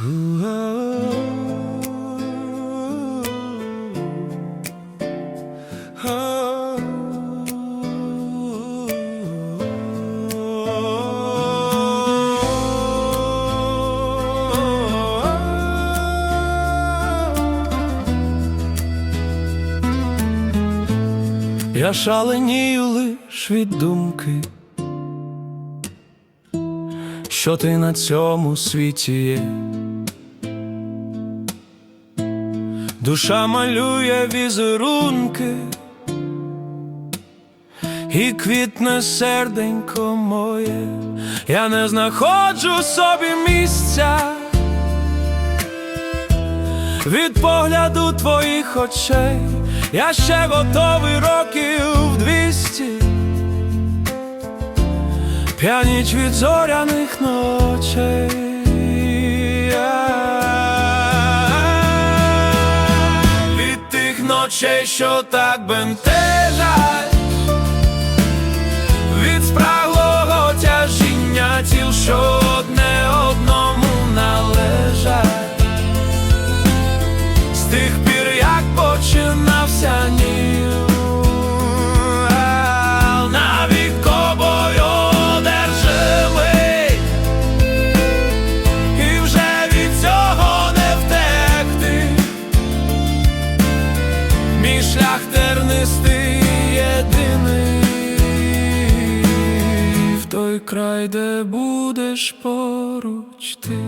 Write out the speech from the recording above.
Я шаленію лиш від думки, що ти на цьому світі є. Душа малює візерунки, і квітне серденько моє, я не знаходжу собі місця від погляду твоїх очей, я ще готовий років двісті, п'яніч від зоряних ночей. Ночей, що так бентежать, від спраглого тяжіння тіл, що одне одному належать. З тих пір, як починався край, де будеш поруч ти.